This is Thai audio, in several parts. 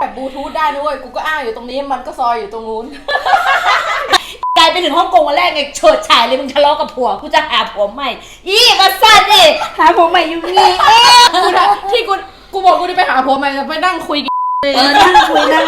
แบบบลูทูธได้ด้วย กูก็อ้างอยู่ตรงนี้ มันก็ซอยอยู่ตรงนู้น กลายไปถึงฮ่องกงวันแรกไงเฉิดฉายเลยมึงทะเลาะกับผัวกูจะหาผัวใหม่อีมาสั้นเองหาผัวใหม่อยู่นี่เอ๊ะกูนะที่กู กูบอกกูจะไปหาผัวใหม่จะไปนั่งคุยกันเออนั่งคุยนั่ง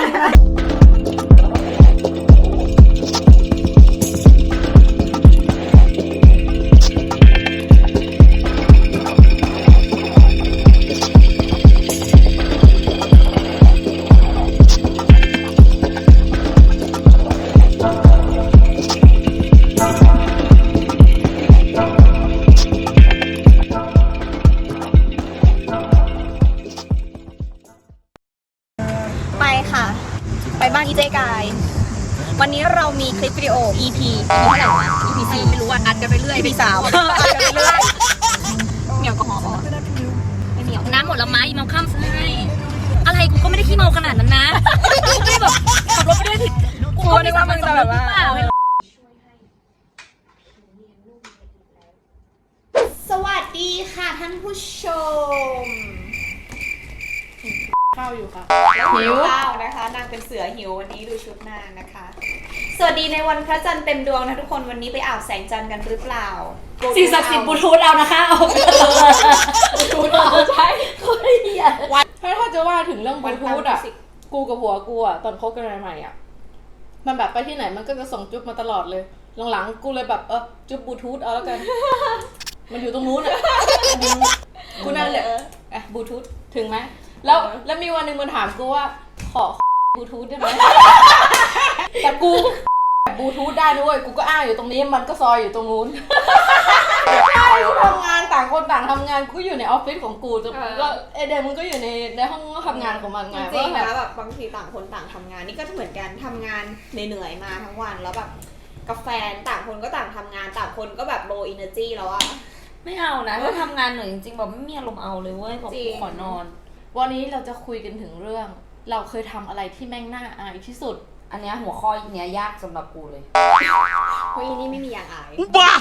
ค่ะหิวข้าวนะคะ นางเป็นเสือหิววันนี้ดูชุดนางนะคะ สวัสดีในวันพระจันทร์เต็มดวงนะทุกคนวันนี้ไปอาบแสงจันทร์กันหรือเปล่าสิ่งศักดิ์สิทธิ์บลูทูธเรานะคะเอาไปบลูทูธเราใช่คนเหี้ยถ้าถ้าจะว่าถึงเรื่องบวัลูนทูธอะกูกับผัวกูอะตอนคบกันใหม่ๆอะมันแบบไปที่ไหนมันก็จะส่งจุ๊บมาตลอดเลยหลังๆกูเลยแบบเออจุ๊บบลูทูธเอาแล้วกัน มันอยู่ตรงนู้นอะกูนั่นแหละอะบลูทูธถึงไหม แล้วแล้วมีวันหนึ่งมันถามกูว่า ขอบลูทูธได้ไหม แต่กูบลูทูธได้ด้วย กูก็อ้างอยู่ตรงนี้มันก็ซอยอยู่ตรงนู้นใช่กูทำงานต่างคนต่างทำงานกูอยู่ในออฟฟิศของกูแล้วไอเดนมันก็อยู่ในในห้องทำงานของมันจไงริงๆว่านะแบบแบบบางทีต่างคนต่างทำงานนี่ก็เหมือนกันทำงานเหนื่อยๆมาทั้งวันแล้วแบบกับแฟนต่างคนก็ต่างทำงานต่างคนก็แบบ low energy แล้วอะ ไม่เอานะถ้าทำงานเหนื่อยจริงๆแบบไม่มีอารมณ์เอาเลยเว้ยบอกจริกูงขอนอน วันนี้เราจะคุยกันถึงเรื่อง เราเคยทำอะไรที่แม่งน่าอายที่สุด อันเนี้ยหัวข้อเนี้ยยากสำหรับกูเลยเฮ้ยนี่ไม่มีอย่างอาย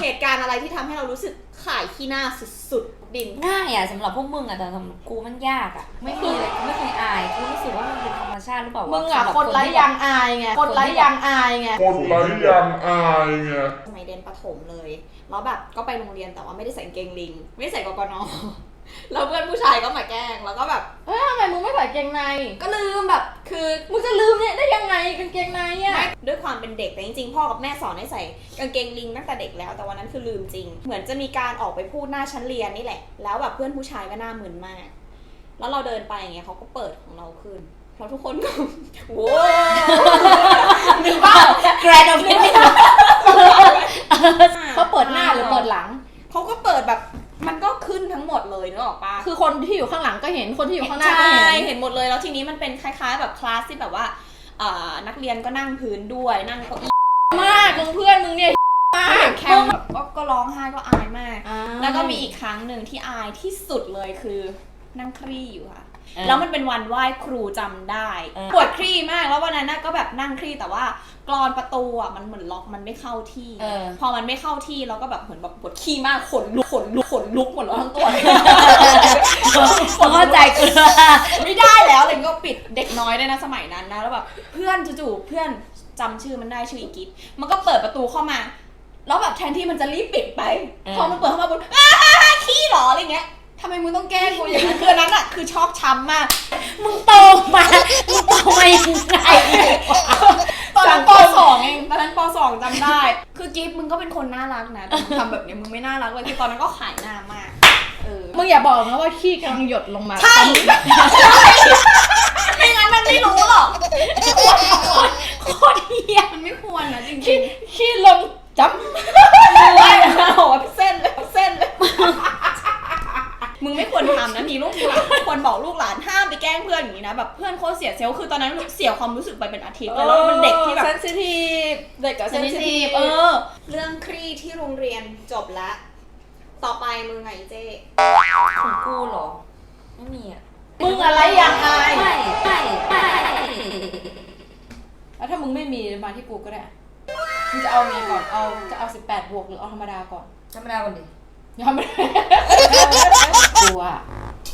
เหตุการณ์อะไรที่ทำให้เรารู้สึกขายขี้หน้าสุดๆดิน ง่ายอะสำหรับพวกมึงอะแต่สำหรับกูมันยากอะ ไม่มีเลยกูไม่เคยอายกูรู้สึกว่ามันเป็นธรรมชาติหรือเปล่าวะมึงอะสำหรับคนไร้ที่ ยางอายไง คนไร้ยางอายไง คนไร้ยังอายไง สมัยเรียนประถมเลย แล้วแบบก็ไปโรงเรียนแต่ว่าไม่ได้ใส่กางเกงลิง ไม่ได้ใส่กกน แล้วเพื่อนผู้ชายก็มาแกล้งแล้วก็แบบ เฮ้ยทำไมมึงไม่ใส่กางเกงใน ก็ลืมแบบคือมึงจะลืมเนี่ยได้ยังไงกางเกงในอะไม่ด้วยความเป็นเด็กแต่จริงๆพ่อกับแม่สอนให้ใส่กางเกงลิงตั้งแต่เด็กแล้วแต่วันนั้นคือลืมจริง เหมือนจะมีการออกไปพูดหน้าชั้นเรียนนี่แหละ แล้วแบบเพื่อนผู้ชายก็หน้ามึนมาก แล้วเราเดินไปอย่างเงี้ยเขาก็เปิดของเราขึ้นแล้วทุกคนก็โว้ยนึกว่าแกรนด์ออฟฟิศเขาเปิดหน้าหรือเปิดหลัง เขาก็เปิดแบบมันก็ ขึ้นทั้งหมดเลยนึกออกปะคือคนที่อยู่ข้างหลังก็เห็นคนที่อยู่ข้างหน้าใช่ก็เห็นเห็นหมดเลยแล้วทีนี้มันเป็นคล้ายๆ แบบคลาสที่แบบว่าเอ่อนักเรียนก็นั่งพื้นด้วยนั่งเก้าอี้มากมึงเพื่อนมึงเนี่ยมากแคมแบบก็ก็ร้องไห้ก็อายมากอ่าแล้วก็มีอีกครั้งหนึ่งที่อายที่สุดเลยคือนั่งครี่อยู่ค่ะ เออแล้วมันเป็นวันไหว้ครูจำได้เออ ปวดครี่มากแล้ววันนั้นน่ะก็แบบนั่งครี่แต่ว่ากรอนประตูอะมันเหมือนล็อกมันไม่เข้าที่ เออ พอมันไม่เข้าที่เราก็แบบเหมือนแบบปวดขี้มากขนลุกขนลุกขนลุกหมดแล้วทั้งตัว เข้าใจกูไม่ได้แล้วเลยก็ปิดเด็กน้อยด้วยนะสมัยนั้นนะแล้วแบบเพื่อนจู่ๆเพื่อนจำชื่อมันได้ชื่ออีกิฟมันก็เปิดประตูเข้ามา แล้วแบบแทนที่มันจะรีบปิดไป เออ พอมันเปิดเข้ามาปุ๊บอ้าขี้เหรออะไรเงี้ยทำไมมึงต้องแกล้งกูอย่างนั้นคืออนนั้นอะคือชอกช้ำมาก มึงโตมามึงโตมายังไง ตอนนั้นปสองเองตอนนั้นปสองจำได้ คือกิฟมึงก็เป็นคนน่ารักนะแต่มึงทำแบบเนี้ยมึงไม่น่ารักเลยคือตอนนั้นก็ขายหน้ามากเออมึงอย่าบอกนะว่าขี้กำลังหยดลงมาใช่ไม่งั้นมันไม่รู้หรอกโคตรเหี้ยมันไม่ควรนะจริงขี้ขี้ลงจับๆไม่นะโอ้โหเส้นเลยเส้นเลย มึง ไม่ควรทำนะมีลูกหลานควรบอกลูกหลานห้ามไปแกล้งเพื่อนอย่างนี้นะแบบเพื่อนโคตรเสียเซลล์คือตอนนั้นเสียความรู้สึกไปเป็นอาทิตย์เลยแล้วมันเด็กที่แบบเซนซิทีฟเด็กกับเซนซิทีฟเออ เรื่องครีที่โรงเรียนจบละต่อไปมึงไงเจ๊ของกูเหรอ ไม่มีอะมึงอะไรอย่างอายไม่ไม่ไม่แล้วถ้ามึงไม่มีมาที่กูก็ได้มึงจะเอาไงก่อนเอาจะเอาสิบแปดบวกหรือเอาธรรมดาก่อนธรรมดาก่อนดิ ยังไม่ได้กูอะ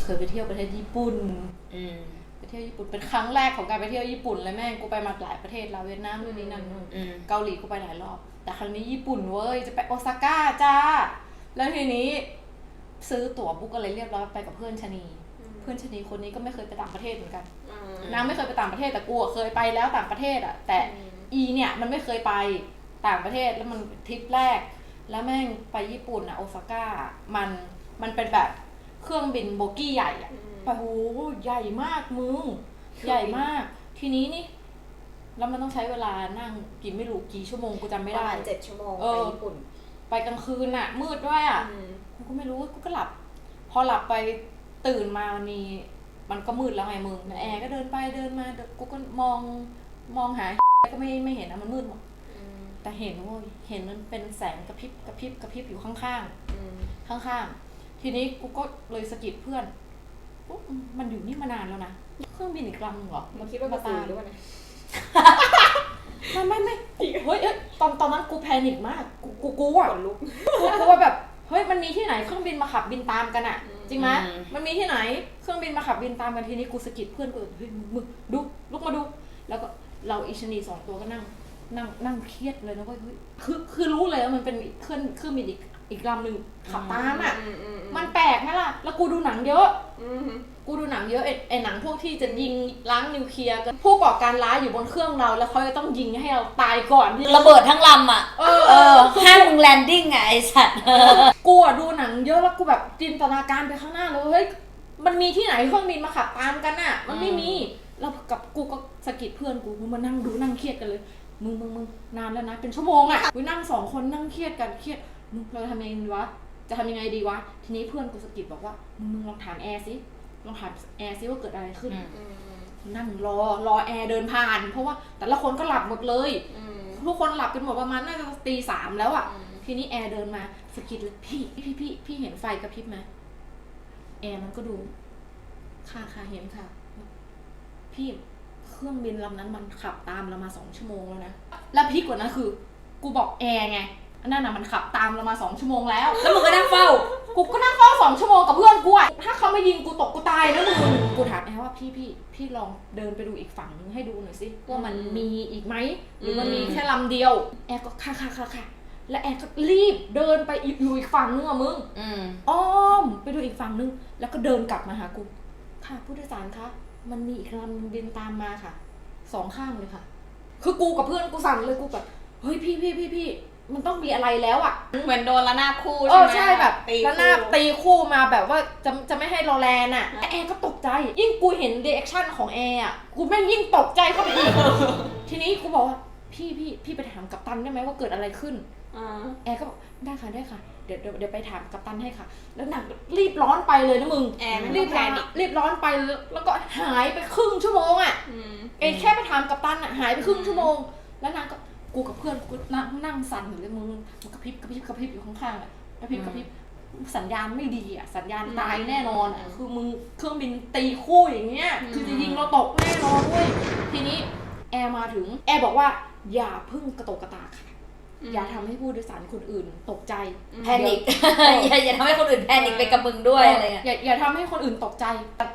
เคยไปเที่ยวประเทศญี่ปุ่น อืมกไปเที่ยวญี่ปุ่นเป็นครั้งแรกของการไปเที่ยวญี่ปุ่นเลยแม่งกูไปมาหลายประเทศแล้วเวียดนามนู่นนี่นั่นนู่นอืม เกาหลีกูไปหลายรอบ แต่ครั้งนี้ญี่ปุ่นเว้ยจะไปโอซาก้าจ้า แล้วทีนี้ ซื้อตั๋วบุ๊กอะไรเรียบร้อยไปกับเพื่อนชะนี เพื่อนชะนีคนนี้ก็ไม่เคยไปต่างประเทศเหมือนกันอืมนางไม่เคยไปต่างประเทศแต่กูอะเคยไปแล้วต่างประเทศอะแต่อีเนี่ยมันไม่เคยไปต่างประเทศแล้วมันทริปแรก แล้วแม่งไปญี่ปุ่นอะโอซาก้า มันมันเป็นแบบเครื่องบินโบกี้ใหญ่อะไปโหใหญ่มากมึง ใหญ่มาก ทีนี้นี่ แล้วมันต้องใช้เวลานั่งกี่ไม่รู้กี่ชั่วโมงกูจำไม่ประได้ มาณเจ็ดชั่วโมงเอไปอ ญี่ปุ่นไปกลางคืนน่ะมืดด้วยอะอืมกูก็ไม่รู้กูก็หลับ พอหลับไปตื่นมามันมี มันก็มืดแล้วไงมึงแอร์ก็เดินไปเดินมาเดินกูก็มองมองหา ก็ไม่ไม่เห็นนะมันมืดหมดอืม แต่เห็นเว่าเห็นมันเป็นแสงกระพริบกระพริบกระพริบอยู่ข้างอืมๆข้างๆ ทีนี้กูก็เลยสะกิดเพื่อนอุ๊ยมันอยู่นี่มานานแล้วนะเครื่องบินอีกลำหนึ่งเหรอมึงคิดว่ากระสือหรือเปล่าเนี่ยไม่ไม่ไม่กูเฮ้ยเอ้ยตอนตอนนั้นกูแพนิคมากกูกูกูอะขนลุกกูกูว่าแบบเฮ้ยมันมีที่ไหนเครื่องบินมาขับบินตามกันอะอืมจริงไหมอืมมันมีที่ไหนเครื่องบินมาขับบินตามกันทีนี้กูสะกิดเพื่อนกูเฮ้ยมึงมึงดูลุกมาดู แล้วก็เราอิชนีสองตัวก็นั่ง นั่งนั่งเครียดเลยนะเว้ยเฮ้ยคือคือรู้เลยว่ามันเป็นเครื่องเครื่องบินอีกอีกลำหนึ่งขับตามอะอืมอืมอืมมันแปลกไหมล่ะ แล้วกูดูหนังเยอะอืมกูดูหนังเยอะไอ้ไอ้หนังพวกที่จะยิงล้างนิวเคลียร์กันผู้ก่อการร้ายอยู่บนเครื่องเราแล้วเขาจะต้องยิงให้เราตายก่อนที่ ระเบิดทั้งลำอะ เออ เออห้ามมึงแลนดิ้งอะไอสัตว์ กูอะดูหนังเยอะแล้วกูแบบจินตนาการไปข้างหน้าเลยเฮ้ยมันมีที่ไหนเครื่องบินมาขับตามกันน่ะ มันไม่มี แล้วกับกูก็สะกิดเพื่อนกูมึงมานั่งดูนั่งเครียดกันเลย มึงมึงมึงนานแล้วนะ เป็นชั่วโมงอะกูนั่งสองคนนั่งเครียดกันเครียดมึงเราจะทำยังไงดีวะ จะทำยังไงดีวะ ทีนี้เพื่อนกูสะกิดบอกว่ามึงมึงลองถามแอร์สิลองถามแอร์สิว่าเกิดอะไรขึ้น อืมอืมนั่งรอรอแอร์เดินผ่าน เพราะว่าแต่ละคนก็หลับหมดเลย อืมทุกคนหลับกันหมดประมาณน่าจะตีสามแล้วอะอืมทีนี้แอร์เดินมาสะกิดเลยพี่พี่พี่พี่เห็นไฟกระพริบไหมแอร์มันก็ดู ค่ะค่ะเห็นค่ะ พี่ เครื่องบินลำนั้นมันขับตามเรามาสองชั่วโมงแล้วนะ แล้วพีกกว่านั้นคือ กูบอกแอร์ไงอันนั้นน่ะมันขับตามเรามาสองชั่วโมงแล้ว แล้วมึงก็นั่งเฝ้า กูก็นั่งเฝ้าสองชั่วโมงกับเพื่อนกูอะถ้าเขามายิงกูตกกูตายนะมึง กูถามแอร์ว่าพี่พี่พี่ลองเดินไปดูอีกฝั่งนึงให้ดูหน่อยสิว่ามันมีอีกไหมหรือมันมีแค่ลำเดียว แอร์ก็ค่ะค่ะค่ะค่ะและแอร์ก็รีบเดินไปอีกอยู่อีกฝั่งนึงอะมึงอืมอ้อมไปดูอีกฝั่งนึง แล้วก็เดินกลับมาหากู ค่ะผู้โดยสารคะ มันมีอีกลำบินตามมาค่ะ สองข้างเลยค่ะ คือกูกับเพื่อนกูสั่นเลยกูแบบเฮ้ยพี่พี่พี่พี่มันต้องมีอะไรแล้วอะเหมือนโดนระนาบคู่เอใช่อไหมใช่แบบตีแล้วหน้าคู่ ตีคู่มาแบบว่าจะจะไม่ให้เราแลนอะแต่แอร์ก็ตกใจ ยิ่งกูเห็นเดแอคชั่นของแอร์อะกูแม่งยิ่งตกใจเข้าไปอีก ทีนี้กูบอกว่าพี่พี่พี่ไปถามกัปตันได้ไหมว่าเกิดอะไรขึ้นอ่า แอร์ก็บอกได้ค่ะได้ค่ะ เดี๋ยวเดี๋ยวเดี๋ยวไปถามกัปตันให้ค่ะ แล้วนางก็รีบร้อนไปเลยนะมึงแอร์มันรีรีบบแพร้อนนิค รีบร้อนไปแล้วแล้วก็หายไปครึ่งชั่วโมงอะ อืม เอยแค่ไปถามกัปตันอะหายไปครึ่งชั่วโมง แล้วนางก็กูกับเพื่อนกูนั่งนั่งสั่นอยู่เลยมึงมันกระพริบกระพริบกระพริบอยู่ข้างๆอะกระพริบกระพริบสัญญาณไม่ดีอะสัญญาณตายแน่นอนอะคือมึงเครื่องบินตีคู่อย่างเงี้ยคือจะยิงเราตกแน่นอนเว้ยทีนี้แอร์มาถึงแอร์บอกว่าอย่าเพึ่งกระโตกกระตากค่ะ อย่าทำให้ผู้โดยสารคนอื่นตกใจแพนิคอย่าอย่าทำให้คนอื่นแพนิคไปกับมึงด้วยอะไรเงี้ยอย่าอย่าทำให้คนอื่นตกใจ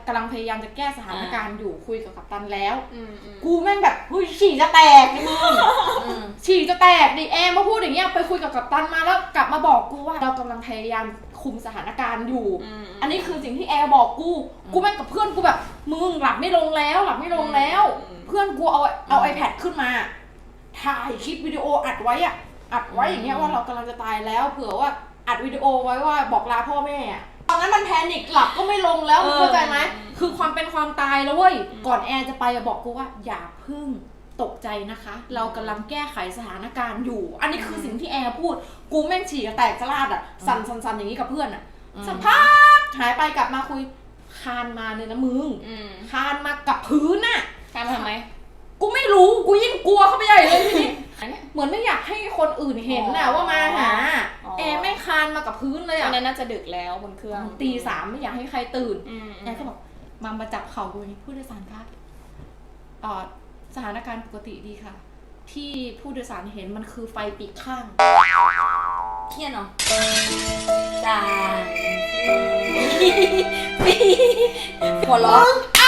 กำลังพยายามจะแก้สถานการณ์อยู่คุยกับกัปตันแล้วอืมอืมกูแม่งแบบเฮ้ยฉี่จะแตกดิมึงอืมฉี่จะแตกดิแอมมาพูดอย่างเงี้ยไปคุยกับกัปตันมาแล้วกลับมาบอกกูว่า เรากำลังพยายามคุมสถานการณ์อยู่อืมอันนี้คือสิ่งที่แอร์บอกกู กูแม่งกับเพื่อนกูแบบมึงหลับไม่ลงแล้วหลับไม่ลงแล้วอืมเพื่อนกูเอาเอา iPad ขึ้นมา ถ่ายคลิปวิดีโออัดไว้อะ อัดไว้อย่างเงี้ยว่าเรากำลังจะตายแล้ว เผื่อว่าอัดวิดีโอไว้ว่าบอกลาพ่อแม่อะตอนนั้นมันแพนิคหลับก็ไม่ลงแล้วมึงเข้าใจไหมคือความเป็นความตายแล้วเว้ยก่อนแอร์จะไปอะบอกกูว่าอย่าพึ่งตกใจนะคะ เรากำลังแก้ไขสถานการณ์อยู่ อันนี้คือสิ่งที่แอร์พูด กูแม่งฉี่กระแตกกระลาดอะสั่นสั่นสั่นอย่างนี้กับเพื่อนอะสักพักหายไปกลับมาคุย คานมาเลยนะมึงอืมคานมากับพื้นน่ะการมาทำไม กูไม่รู้ กูยิ่งกลัวเข้าไปใหญ่เลยทีนี้ เหมือนไม่อยากให้คนอื่นเห็นน่ะอ๋อว่ามาหาอ๋อแอร์ไม่คานมากับพื้นเลยตออะนนั้นน่าจะดึกแล้วบนเครื่องตีสามไม่อยากให้ใครตื่นอืมแอร์ก็บอกมามาจับเข่ากูอย่างนี้ผู้โดยสารคะเอ่อสถานการณ์ปกติดีค่ะ ที่ผู้โดยสารเห็นมันคือไฟปีกข้างเครียดเนาะจางหัวเราะเอ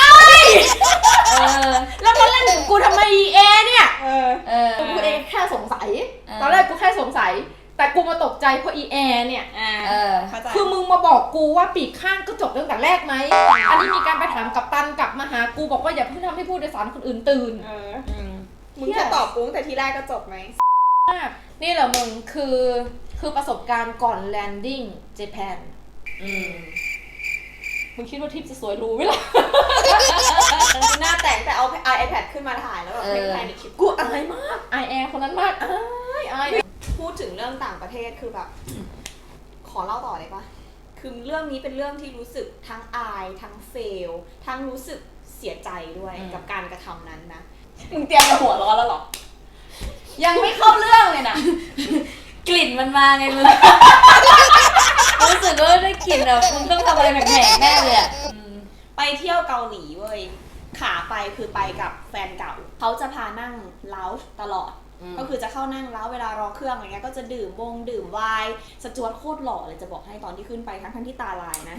อ แล้วมาเล่นกับกูทำไมอีเอเนี่ย เออเออ กูเองแค่สงสัย เออ ตอนแรกกูแค่สงสัย แต่กูมาตกใจเพราะอีแอร์เนี่ย อ่าเออ เข้าใจคือมึงมาบอกกูว่าปีกข้างก็จบตั้งแต่แรกไหม อันนี้มีการไปถามกับตันกลับมาหากูบอกว่าอย่าเพิ่งทำให้ผู้โดยสารคนอื่นตื่น เอออืมมึงจะตอบกูตั้งแต่ทีแรกก็จบไหม นี่แหละมึงคือคือประสบการณ์ก่อนแลนดิ้งเจแปนอืมมึงคิดว่าทริปจะสวยหรู้ไหมล่ะ หน้าแต่งแต่เอา iPad ขึ้นมาถ่ายแล้วแบบไม่ถ่ายในคลิปกูอายมากอายแอร์คนนั้นมากอายอายพูดถึงเรื่องต่างประเทศคือแบบ ขอเล่าต่อได้ปะคือเรื่องนี้เป็นเรื่องที่รู้สึกทั้งอายทั้งเฟล ทั้งรู้สึกเสียใจด้วยอืมกับการกระทำนั้นนะมึงเตรียมจะหัวร้อนแล้วเหรอ ยังไม่เข้าเรื่องเลยนะกลิ่นมันมาไงมึงรู้สึกว่าได้กลิ่นแบบมึงต้องทำอะไรแปลกๆแน่เลยอะอืมไปเที่ยวเกาหลีเว้ย ขาไปคือไปกับแฟนเก่า เขาจะพานั่งเลาส์ตลอด ก็คือจะเข้านั่งแล้วเวลารอเครื่องอะไรเงี้ยก็จะดื่มวงดื่มไวน์สจวตโคตรหล่อเลยจะบอกให้ตอนที่ขึ้นไปทั้งทั้งๆที่ตาลายนะ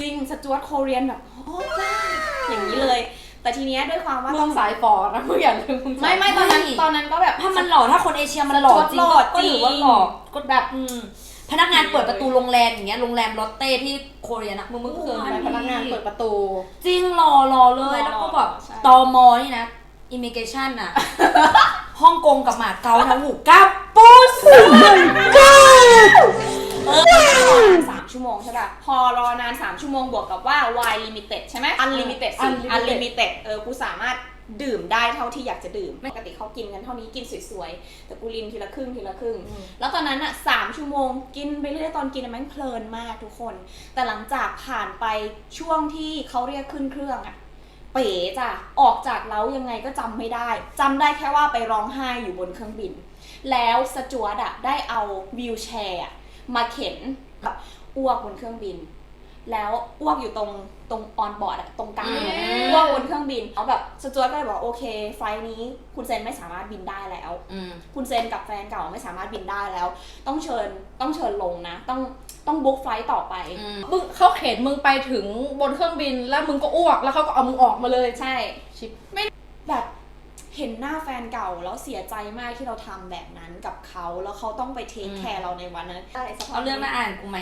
จริงสจวตโคเรียนแบบโอ้ว้าวอย่างนี้เลย แต่ทีเนี้ยด้วยความว่ามึต้องงสายฟอนะมึงอย่าลืมมึงสายไม่ไม่ตอนนั้นตอนนั้นก็แบบถ้ามันหล่อถ้าคนเอเชียมันหล่อจริงหล่อก็จริงถือว่าหล่อก็แบบอืม พนักงานเปิดประตูโรงแรมอย่างเงี้ยโรงแรมลอตเต้ที่โคเรียนะมึงมึงเคยไปพนักงานเปิดประตู จริงหล่อหล่อเลยหล่อแล้วก็แบบใช่ตอมอนี่นะอิมิเกชันอะฮ่องกงกับหมาเก๊านะหูกับปูสสามชั่วโมงใช่ป่ะ พอรอนานสามชั่วโมงบวกกับว่า Y limited ใช่ไหม unlimited สิ Unlimited unlimited เออ กูสามารถ ดื่มได้เท่าที่อยากจะดื่ม ปกติเขากินกันเท่านี้กินสวยๆ แต่กูลินทีละครึ่งทีละครึ่ง แล้วตอนนั้นอะสามชั่วโมงกินไปเรื่อยๆตอนกินอะแม่งเพลินมากทุกคน แต่หลังจากผ่านไปช่วงที่เขาเรียกขึ้นเครื่องอะเป๋จ้ะออกจากเล้ายังไงก็จำไม่ได้จำได้แค่ว่าไปร้องไห้อยู่บนเครื่องบิน แล้วสจวตอะได้เอาวิวแชร์อะมาเข็นแบบอ้วกบนเครื่องบิน แล้วอ้วกอยู่ตรงตรงออนบอร์ดอะตรงกลางอะอ้วกบนเครื่องบินเอาแบบสจวตก็เลยบอกโอเคไฟล์นี้คุณเซนไม่สามารถบินได้แล้ว อืม คุณเซนกับแฟนเก่าไม่สามารถบินได้แล้ว ต้องเชิญต้องเชิญลงนะ ต้องต้องบุ๊กไฟล์ต่อไปอืมมึงเขาเข็นมึงไปถึงบนเครื่องบินแล้วมึงก็อ้วกแล้วเขาก็เอามึงออกมาเลย ใช่ ชิบแบบเห็นหน้าแฟนเก่าแล้วเสียใจมากที่เราทำแบบนั้นกับเขาแล้วเขาต้องไปเทคอืม แคร์เราในวันนั้นอะไรสักพักเอาเรื่องมาอ่านกูไหม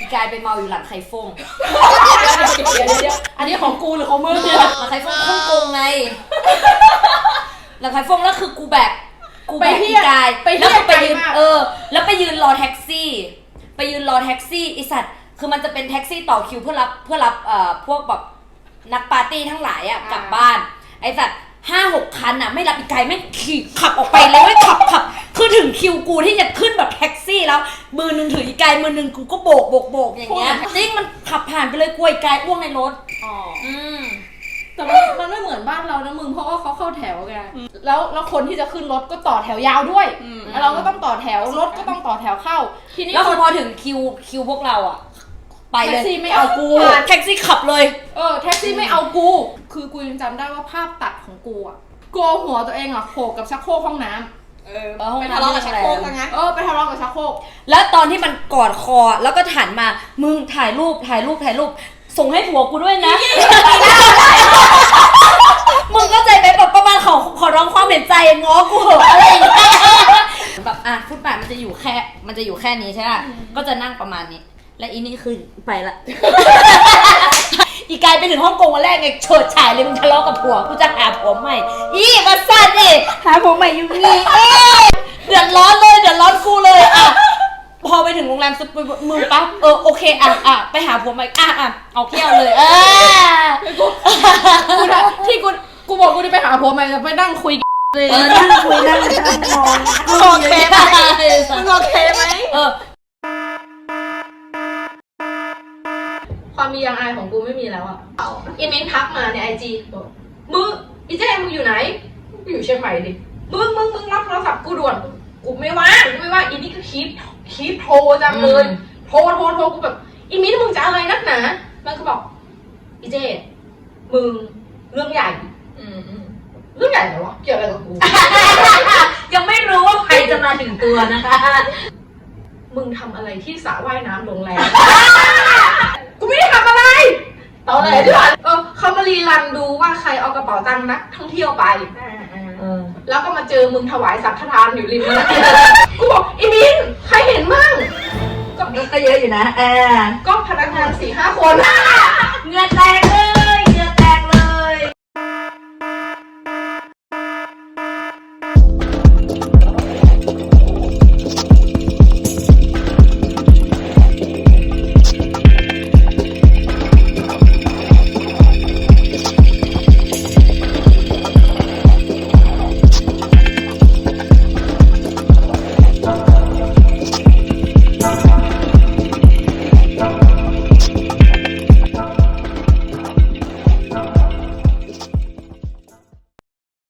จับกลายไปเมาอยู่หลังไข่ฟงเดี๋ยวเดี๋ยวเดี๋ยวอันนี้ของกูหรือของมึงเนี่ยหลังไข่ฟงฮ่องกงไง หลังไข่ฟงแล้วคือกูแบบกูแบไปกเที่อียวกายไปเที่แล้วยวก็ไปยืนไกลมาก เออ แล้วไปยืนรอแท็กซี่ ไปยืนรอแท็กซี่ไอสัตว์คือมันจะเป็นแท็กซี่ต่อคิวเพื่อรับเพื่อรับเอ่อพวกแบบนักปาร์ตี้ทั้งหลายอะกลับบ้าน ไอสัตว์ ห้าหกคันอะไม่รับอีกไกลไม่งขี่ขับออกไปเลยไม่ขับขับคือถึงคิวกูที่จะขึ้นแบบแท็กซี่แล้ว มือหนึงถืออีกไกลมือหนึงกูก็โบกโบกโบกอย่างเงี้ยจริงมันขับผ่านไปเลยกลัวอีกไกลอ้วกในรถ อ๋อ อืม แต่มันมันไม่เหมือนบ้านเรานะมึงเพราะว่าเขาเข้าแถวไงแล้วแล้วคนที่จะขึ้นรถก็ต่อแถวยาวด้วยอืม แล้วเราก็ต้องต่อแถวรถก็ต้องต่อแถวเข้า ทีนี้แล้วคคือนพอถึงคิวคิวพวกเราอะ ไปเลแท็ยกซี่ไม่เอากู แท็กซี่ขับเลย เออแท็กซี่ไม่เอากู คือกูยังจำได้ว่าภาพตัดของกูอะกูเอาหัวตัวเองอะโขกกับชักโครกห้องน้ำเออเออห้องไปน้ำ ทะเลาะกับชักโครกไม่ซะใช่งั้น เออไปทะเลาะกับชักโครกแล้วตอนที่มันกอดคอแล้วก็หันมา มึงถ่ายรูปถ่ายรูปถ่ายรูป ส่งให้ผัวกูด้วยนะ มึงก็ใจไปแบบประมาณขอขอร้องความเห็นใจง้อกูเหอะอะไรอย่างเงี้ยแบบอะฟุตบาทมันจะอยู่แค่ มันจะอยู่แค่นี้ใช่ป่ะก็จะนั่งประมาณนี้ และอีนี่คือไปละ อีกายไปถึงฮ่องกงวันแรกไงเฉิดฉายเลยมึงทะเลาะกับผัวกูจะหาผัวใหม่ อีมาสั่นเองหาผัวใหม่อยู่นี่เอ๊ะเดือดร้อนเลยเดือดร้อนกูเลยอะพอไปถึงโรงแรมสุดมือปั๊บเออโอเคอะอะไปหาผัวใหม่อะอะเอาเที่ยวเลยเออกูนะที่กูกูบอกกูจะไปหาผัวใหม่จะไปนั่งคุยเลยเออนั่งคุยนั่งนั่งมองมึงโอเคไหมมึงโอเคไหมเออ ความมียังอายของกูไม่มีแล้วอะอีเมนทักมาในไอจีบอกมึงอีเจ๊มึงอยู่ไหนกูอยู่เชียงใหม่ดิ มึงมึงมึงรับโทรศัพท์กูด่วน กูไม่ว่างกูไม่ว่างอีนี่ก็คีบคีบโทรจังเลยอืมโทรโทรโทรกูแบบอีมิ้นมึงจะอะไรนักหนามันก็บอกอีเจมึงเรื่องใหญ่อืมอืมเรื่องใหญ่เหรอวะเกี่ยวอะไรกับกู ยังไม่รู้ว่าใครจะมาถึงตัวนะคะ มึงทำอะไรที่สระว่ายน้ำโรงแรม ตอนไหนที่ว่านก็เขามารีรันดูว่าใครเอากระเป๋าตังค์นักท่องเที่ยวไปแล้วก็มาเจอมึงถวายสังฆทานอยู่ริมน้ำ กูบอกอีมินใครเห็นมั่งก็เยอะอยู่นะเออก็พนักงานสี่ห้าคนเงินแตกเ